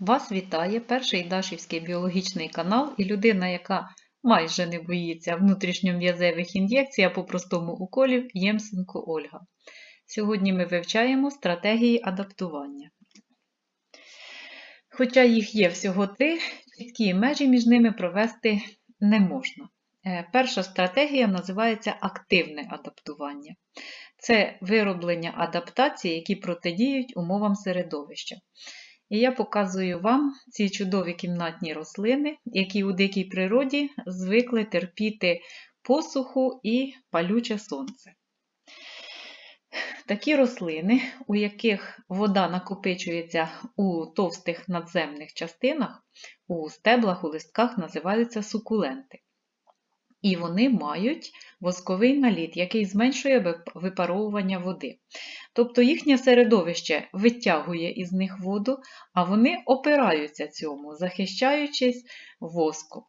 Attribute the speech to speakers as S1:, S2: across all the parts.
S1: Вас вітає перший Дашівський біологічний канал і людина, яка майже не боїться внутрішньом'язевих ін'єкцій, а по-простому уколів Ємсенко Ольга. Сьогодні ми вивчаємо стратегії адаптування. Хоча їх є всього три, чіткі межі між ними провести не можна. Е, Перша стратегія називається активне адаптування. Це вироблення адаптацій, які протидіють умовам середовища. І я показую вам ці чудові кімнатні рослини, які у дикій природі звикли терпіти посуху і палюче сонце. Такі рослини, у яких вода накопичується у товстих надземних частинах, у стеблах, у листках називаються сукуленти. І вони мають восковий наліт, який зменшує випаровування води. Тобто їхнє середовище витягує із них воду, а вони опираються цьому, захищаючись воском.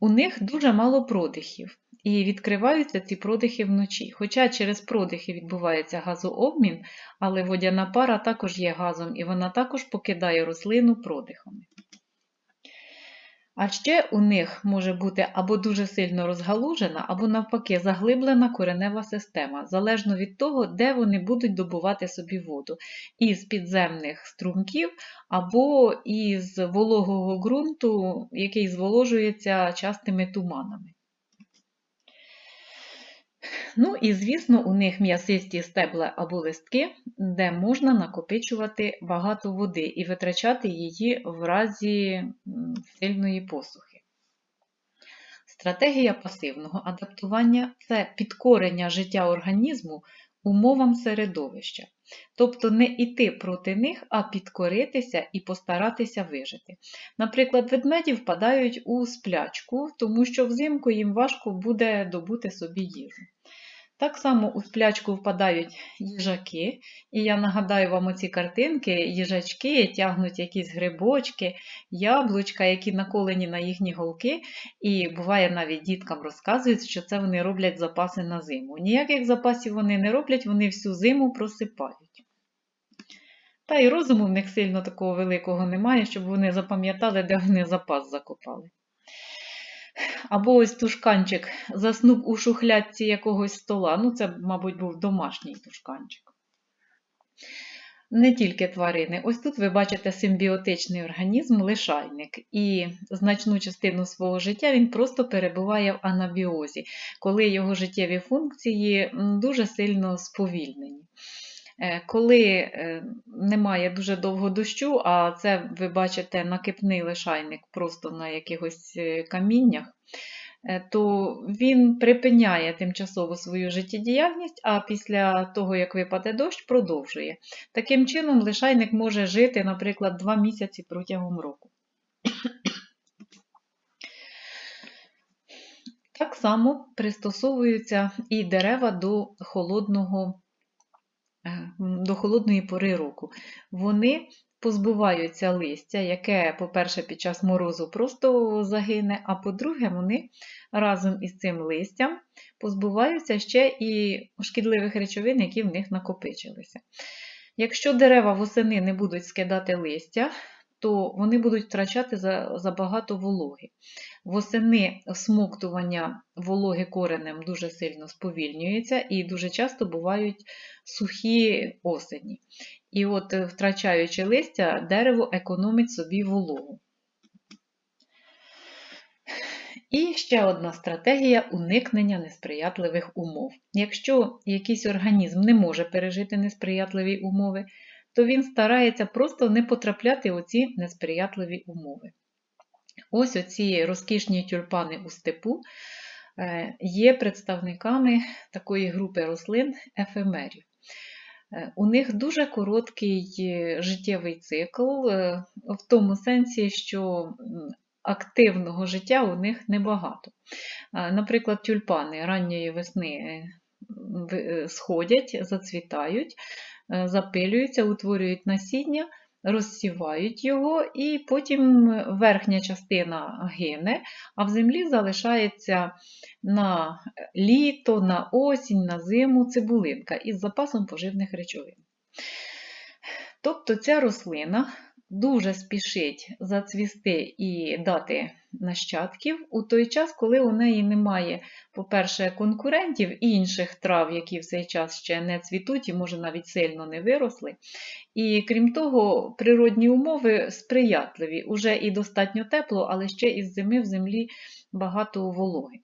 S1: У них дуже мало продихів, і відкриваються ці продихи вночі. Хоча через продихи відбувається газообмін, але водяна пара також є газом, і вона також покидає рослину продихами. А ще у них може бути або дуже сильно розгалужена, або навпаки заглиблена коренева система, залежно від того, де вони будуть добувати собі воду. Із підземних струмків, або із вологого ґрунту, який зволожується частими туманами. Ну і, звісно, у них м'ясисті стебла або листки, де можна накопичувати багато води і витрачати її в разі сильної посухи. Стратегія пасивного адаптування це підкорення життя організму умовам середовища. Тобто не йти проти них, а підкоритися і постаратися вижити. Наприклад, ведмеді впадають у сплячку, тому що взимку їм важко буде добути собі їжу. Так само у сплячку впадають їжаки, і я нагадаю вам оці картинки, їжачки тягнуть якісь грибочки, яблучка, які наколені на їхні голки, і буває навіть діткам розказують, що це вони роблять запаси на зиму. Ніяких запасів вони не роблять, вони всю зиму просипають. Та й розуму в них сильно такого великого немає, щоб вони запам'ятали, де вони запас закопали. Або ось тушканчик заснув у шухлядці якогось стола. Ну, це, мабуть, був домашній тушканчик. Не тільки тварини. Ось тут ви бачите симбіотичний організм, лишайник, і значну частину свого життя він просто перебуває в анабіозі, коли його життєві функції дуже сильно сповільнені. Коли немає дуже довго дощу, а це ви бачите накипний лишайник просто на якихось каміннях, то він припиняє тимчасово свою життєдіяльність, а після того, як випаде дощ, продовжує. Таким чином, лишайник може жити, наприклад, 2 місяці протягом року. Так само пристосовуються і дерева до холодного до холодної пори року. Вони позбуваються листя, яке, по-перше, під час морозу просто загине, а по-друге, вони разом із цим листям позбуваються ще і шкідливих речовин, які в них накопичилися. Якщо дерева восени не будуть скидати листя, то вони будуть втрачати забагато вологи. Восени смоктування вологи коренем дуже сильно сповільнюється і дуже часто бувають сухі осені. І от, е, втрачаючи листя, дерево економить собі вологу. І ще одна стратегія уникнення несприятливих умов. Якщо якийсь організм не може пережити несприятливі умови, то він старається просто не потрапляти у ці несприятливі умови. Ось оці розкішні тюльпани у степу е, є представниками такої групи рослин ефемерів. Е, у них дуже короткий е, життєвий цикл, в тому сенсі, що активного життя у них небагато. Наприклад, тюльпани ранньої весни сходять, зацвітають, запилюються, утворюють насіння розсівають його, і потім верхня частина гине, а в землі залишається на літо, на осінь, на зиму цибулинка із запасом поживних речовин. Тобто ця рослина дуже спішить зацвісти і дати нащадків у той час, коли у неї немає, по-перше, конкурентів і інших трав, які в цей час ще не цвітуть і, може, навіть сильно не виросли. І крім того, природні умови сприятливі, уже і достатньо тепло, але ще із зими в землі багато вологи.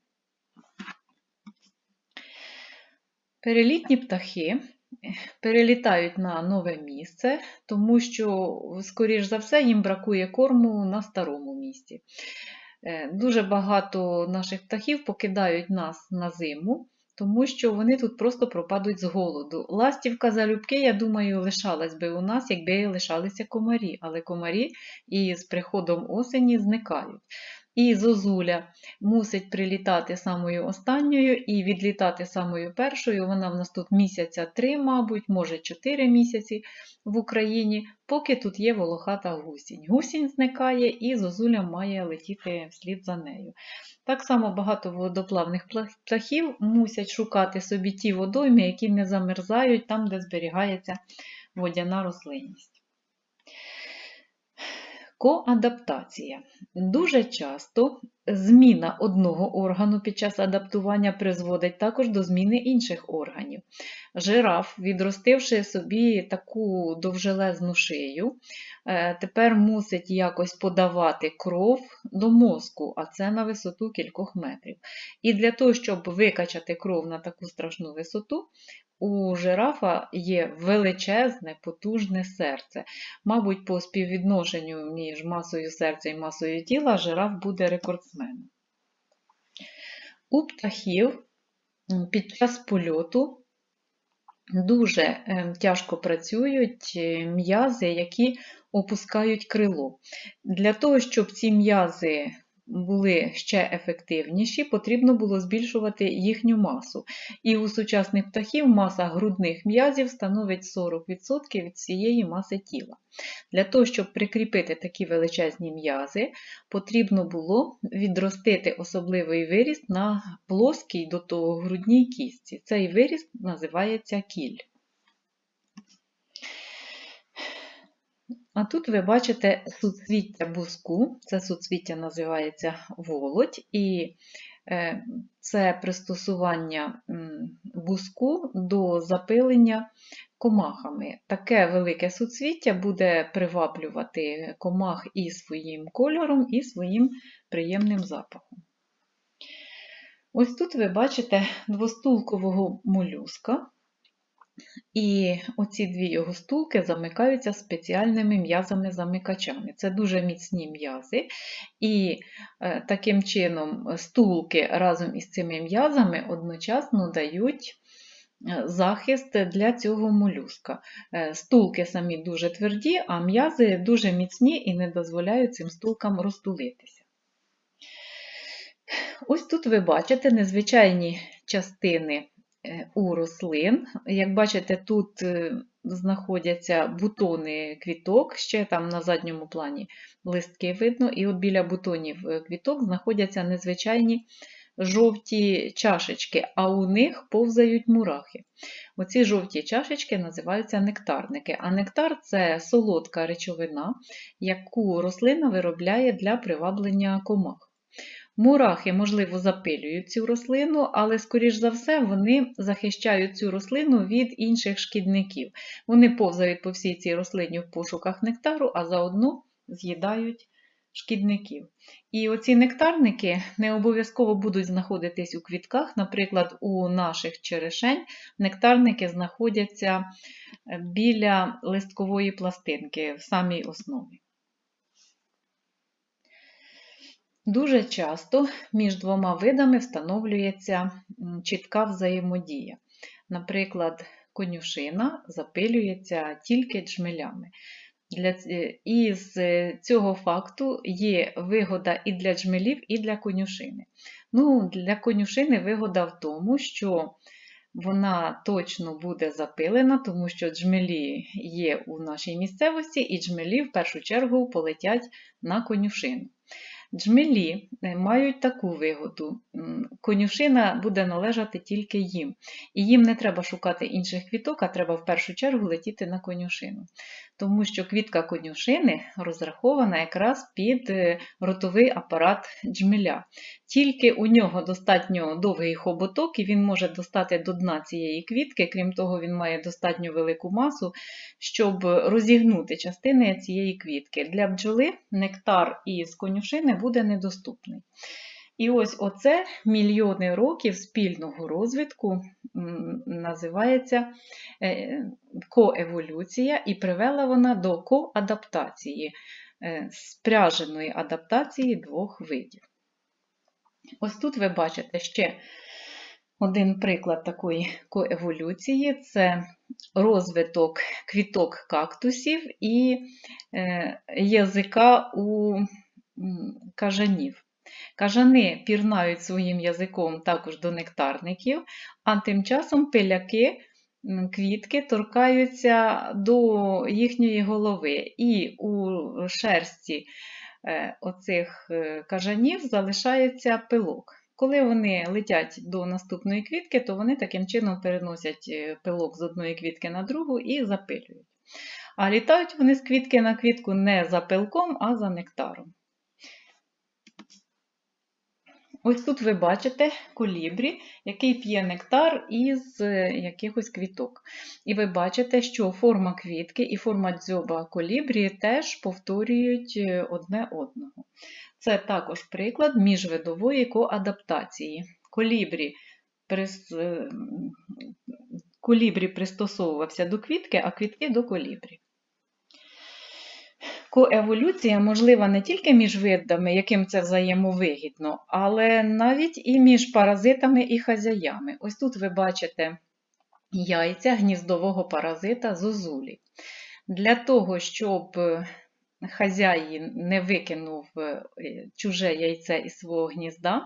S1: Перелітні птахи перелітають на нове місце, тому що, скоріш за все, їм бракує корму на старому місці. Е, Дуже багато наших птахів покидають нас на зиму, тому що вони тут просто пропадуть з голоду. Ластівка залюбки, я думаю, лишалась би у нас, якби лишалися комарі, але комарі і з приходом осені зникають. І зозуля мусить прилітати самою останньою і відлітати самою першою. Вона в нас тут місяця три, мабуть, може чотири місяці в Україні, поки тут є волохата гусінь. Гусінь зникає і зозуля має летіти вслід за нею. Так само багато водоплавних птахів мусять шукати собі ті водойми, які не замерзають там, де зберігається водяна рослинність. Коадаптація. Дуже часто зміна одного органу під час адаптування призводить також до зміни інших органів. Жираф, відростивши собі таку довжелезну шию, е, тепер мусить якось подавати кров до мозку, а це на висоту кількох метрів. І для того, щоб викачати кров на таку страшну висоту, у жирафа є величезне, потужне серце. Мабуть, по співвідношенню між масою серця і масою тіла жираф буде рекордсменом. У птахів під час польоту дуже ем, тяжко працюють е, м'язи, які опускають крило. Для того, щоб ці м'язи були ще ефективніші, потрібно було збільшувати їхню масу. І у сучасних птахів маса грудних м'язів становить 40% від всієї маси тіла. Для того, щоб прикріпити такі величезні м'язи, потрібно було відростити особливий виріст на плоскій до того грудній кістці. Цей виріст називається кіль. А тут ви бачите суцвіття буску, це суцвіття називається володь, і е, це пристосування буску до запилення комахами. Таке велике суцвіття буде приваблювати комах і своїм кольором, і своїм приємним запахом. Ось тут ви бачите двостулкового молюска. І оці дві його стулки замикаються спеціальними м'язами-замикачами. Це дуже міцні м'язи, і е, таким чином стулки разом із цими м'язами одночасно дають е, захист для цього молюска. Е, стулки самі дуже тверді, а м'язи дуже міцні і не дозволяють цим стулкам розтулитися. Ось тут ви бачите незвичайні частини у рослин. Як бачите, тут е, знаходяться бутони квіток, ще там на задньому плані листки видно, і от біля бутонів е, квіток знаходяться незвичайні жовті чашечки, а у них повзають мурахи. Оці жовті чашечки називаються нектарники. А нектар це солодка речовина, яку рослина виробляє для приваблення комах. Мурахи, можливо, запилюють цю рослину, але, скоріш за все, вони захищають цю рослину від інших шкідників. Вони повзають по всій цій рослині в пошуках нектару, а заодно з'їдають шкідників. І оці нектарники не обов'язково будуть знаходитись у квітках. Наприклад, у наших черешень нектарники знаходяться біля листкової пластинки в самій основі. Дуже часто між двома видами встановлюється чітка взаємодія. Наприклад, конюшина запилюється тільки джмелями. Для, І з цього факту є вигода і для джмелів, і для конюшини. Ну, Для конюшини вигода в тому, що вона точно буде запилена, тому що джмелі є у нашій місцевості, і джмелі в першу чергу полетять на конюшину. Джмелі е, мають таку вигоду. Конюшина буде належати тільки їм. І їм не треба шукати інших квіток, а треба в першу чергу летіти на конюшину. Тому що квітка конюшини розрахована якраз під е, ротовий апарат джмеля. Тільки у нього достатньо довгий хоботок, і він може достати до дна цієї квітки. Крім того, він має достатньо велику масу, щоб розігнути частини цієї квітки. Для бджоли нектар із конюшини буде недоступний. І ось оце мільйони років спільного розвитку називається е, коеволюція, і привела вона до коадаптації, е, спряженої адаптації двох видів. Ось тут ви бачите ще один приклад такої коеволюції це розвиток квіток кактусів і е, язика у кажанів. Кажани пірнають своїм язиком також до нектарників, а тим часом пиляки квітки торкаються до їхньої голови. І у шерсті е, оцих е, кажанів залишається пилок. Коли вони летять до наступної квітки, то вони таким чином переносять е, пилок з одної квітки на другу і запилюють. А літають вони з квітки на квітку не за пилком, а за нектаром. Ось тут ви бачите колібрі, який п'є нектар із е, якихось квіток. І ви бачите, що форма квітки і форма дзьоба колібрі теж повторюють е, одне одного. Це також приклад міжвидової коадаптації. Колібрі, прис... е, колібрі пристосовувався до квітки, а квітки до колібрі. Коеволюція можлива не тільки між видами, яким це взаємовигідно, але навіть і між паразитами і хазяями. Ось тут ви бачите яйця гніздового паразита зозулі. Для того, щоб хазяїн не викинув е, чуже яйце із свого гнізда,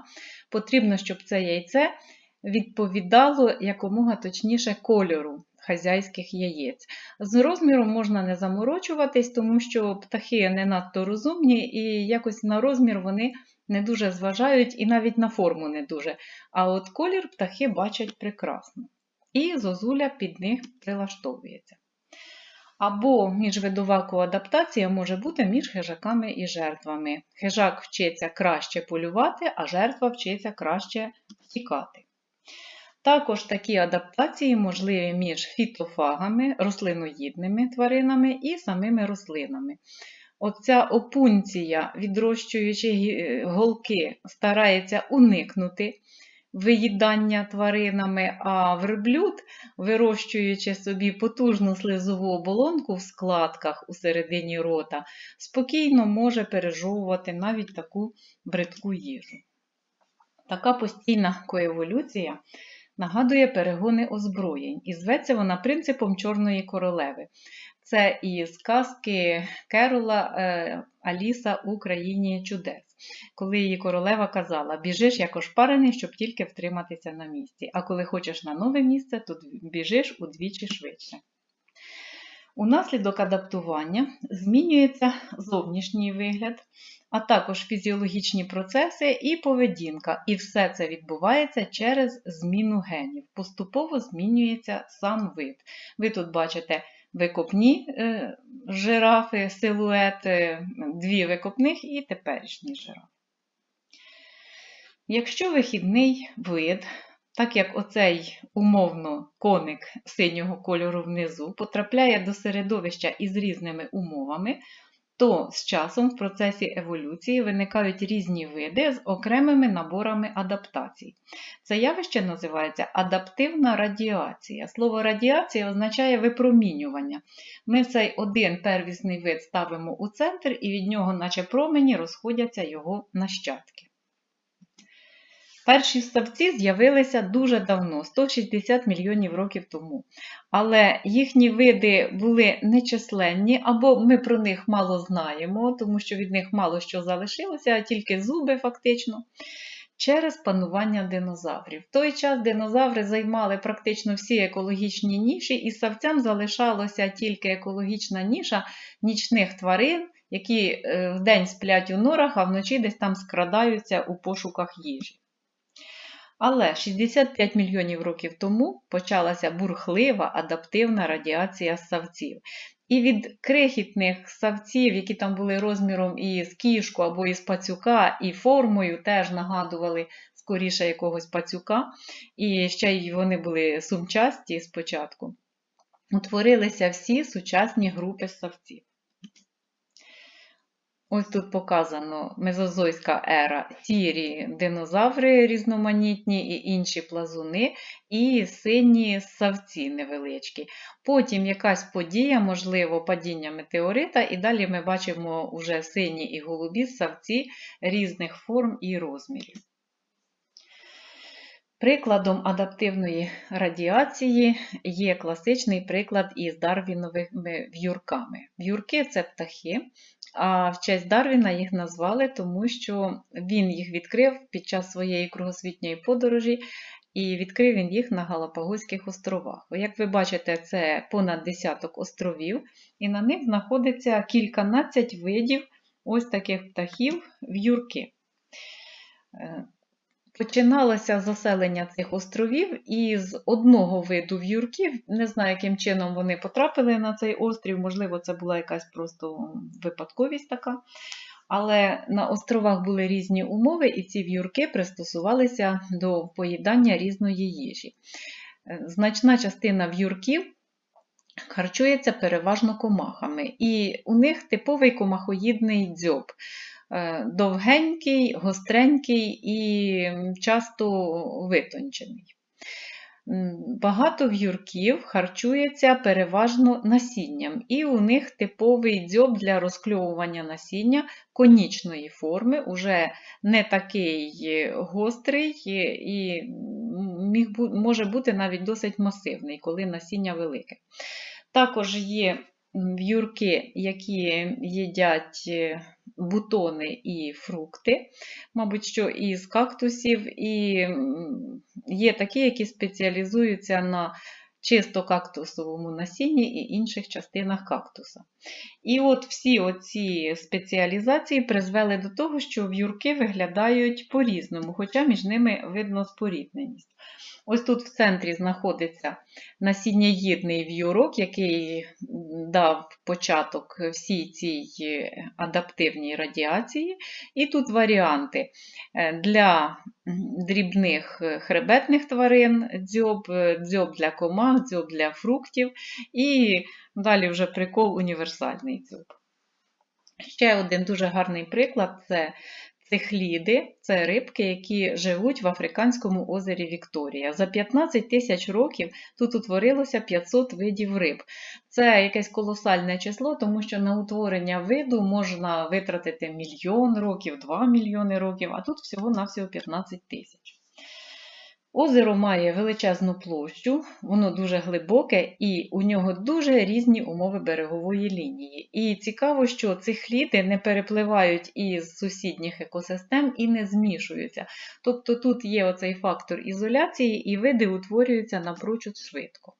S1: потрібно, щоб це яйце відповідало якомога точніше кольору хазяйських яєць. З розміром можна не заморочуватись, тому що птахи не надто розумні, і якось на розмір вони не дуже зважають і навіть на форму не дуже. А от колір птахи бачать прекрасно. І зозуля під них прилаштовується. Або міжвидова коадаптація може бути між хижаками і жертвами. Хижак вчиться краще полювати, а жертва вчиться краще втікати. Також такі адаптації можливі між фітофагами, рослиноїдними тваринами і самими рослинами. Оця опунція, відрощуючи голки, старається уникнути виїдання тваринами, а верблюд, вирощуючи собі потужну слизову оболонку в складках у середині рота, спокійно може пережовувати навіть таку бридку їжу. Така постійна коеволюція нагадує перегони озброєнь, і зветься вона принципом Чорної королеви. Це із сказки Керола е, Аліса у країні чудес, коли її королева казала: біжиш як ошпарений, щоб тільки втриматися на місці. А коли хочеш на нове місце, то біжиш удвічі швидше. Унаслідок адаптування змінюється зовнішній вигляд, а також фізіологічні процеси і поведінка. І все це відбувається через зміну генів. Поступово змінюється сам вид. Ви тут бачите викопні е, жирафи, силуети, дві викопних і теперішні жирафи. Якщо вихідний вид так як оцей умовно коник синього кольору внизу потрапляє до середовища із різними умовами, то з часом в процесі еволюції виникають різні види з окремими наборами адаптацій. Це явище називається адаптивна радіація. Слово радіація означає випромінювання. Ми цей один первісний вид ставимо у центр, і від нього, наче промені, розходяться його нащадки. Перші ставці з'явилися дуже давно, 160 мільйонів років тому. Але їхні види були нечисленні, або ми про них мало знаємо, тому що від них мало що залишилося, тільки зуби фактично. Через панування динозаврів. В той час динозаври займали практично всі екологічні ніші, і ставцям залишалося тільки екологічна ніша нічних тварин, які е, вдень сплять у норах, а вночі десь там скрадаються у пошуках їжі. Але 65 мільйонів років тому почалася бурхлива адаптивна радіація ссавців. І від крихітних ссавців, які там були розміром із кішку або із пацюка, і формою теж нагадували скоріше якогось пацюка, і ще й вони були сумчасті спочатку, утворилися всі сучасні групи ссавців. Ось тут показано мезозойська ера, сірі динозаври різноманітні і інші плазуни, і сині ссавці невеличкі. Потім якась подія, можливо, падіння метеорита, і далі ми бачимо вже сині і голубі ссавці різних форм і розмірів. Прикладом адаптивної радіації є класичний приклад із дарвіновими в'юрками. В'юрки це птахи, а в честь Дарвіна їх назвали, тому що він їх відкрив під час своєї кругосвітньої подорожі, і відкрив він їх на Галапагоських островах. Як ви бачите, це понад десяток островів, і на них знаходиться кільканадцять видів ось таких птахів в'юрки. Е, Починалося заселення цих островів із одного виду в'юрків. Не знаю, яким чином вони потрапили на цей острів, можливо, це була якась просто випадковість така. Але на островах були різні умови, і ці в'юрки пристосувалися до поїдання різної їжі. Значна частина в'юрків харчується переважно комахами, і у них типовий комахоїдний дзьоб. Е, довгенький, гостренький і часто витончений. Багато в'юрків харчується переважно насінням, і у них типовий дзьоб для розкльовування насіння конічної форми, уже не такий гострий і міг, може бути навіть досить масивний, коли насіння велике. Також є в'юрки, які їдять е, бутони і фрукти, мабуть, що із кактусів, і є такі, які спеціалізуються на чисто кактусовому насінні і інших частинах кактуса. І от всі оці спеціалізації призвели до того, що в'юрки виглядають по-різному, хоча між ними видно спорідненість. Ось тут в центрі знаходиться насінняїдний в'юрок, який дав початок всій цій адаптивній радіації. І тут варіанти е, для дрібних хребетних тварин, дзьоб, дзьоб для комах, дзьоб для фруктів, і далі вже прикол універсальний дзьоб. Ще один дуже гарний приклад це Цихліди це рибки, які живуть в Африканському озері Вікторія. За 15 тисяч років тут утворилося 500 видів риб. Це якесь колосальне число, тому що на утворення виду можна витратити мільйон років, 2 мільйони років, а тут всього-навсього 15 тисяч. Озеро має величезну площу, воно дуже глибоке і у нього дуже різні умови берегової лінії. І цікаво, що цихліди не перепливають із сусідніх екосистем і не змішуються. Тобто тут є оцей фактор ізоляції, і види утворюються напрочуд швидко.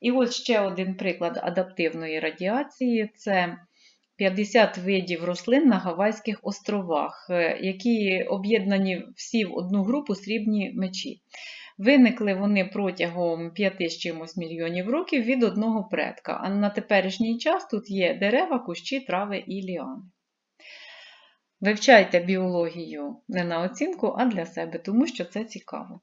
S1: І ось ще один приклад адаптивної радіації це 50 видів рослин на Гавайських островах, е, які об'єднані всі в одну групу срібні мечі. Виникли вони протягом 5 з чимось мільйонів років від одного предка, а на теперішній час тут є дерева, кущі, трави і ліани. Вивчайте біологію не на оцінку, а для себе, тому що це цікаво.